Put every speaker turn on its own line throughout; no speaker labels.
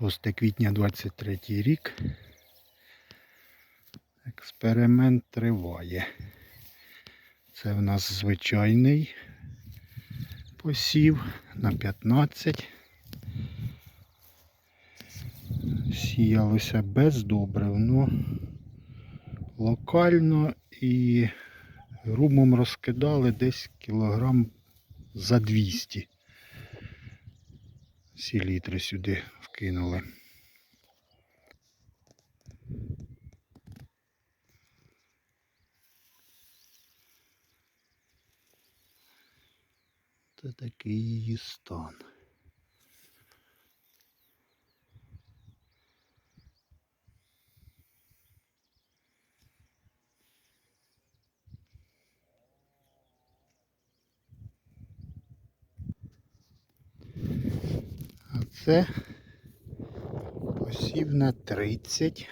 6 квітня 23 рік. Експеримент триває. Це в нас звичайний посів на 15. Сіялося без добрив, ну локально і румом розкидали десь кілограм за 200 селітри сюди вкинули. Це такий її стан. А це посів на 30.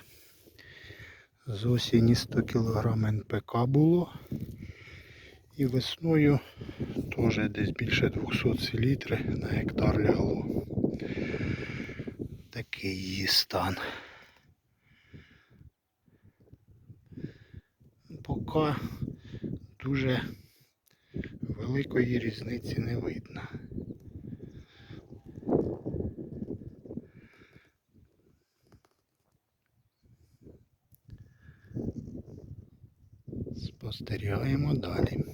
З осені 100 кг НПК було. І весною теж десь більше 200 селітри на гектар лягло. Такий її стан. Поки дуже великої різниці не видно. Спостерігаємо далі.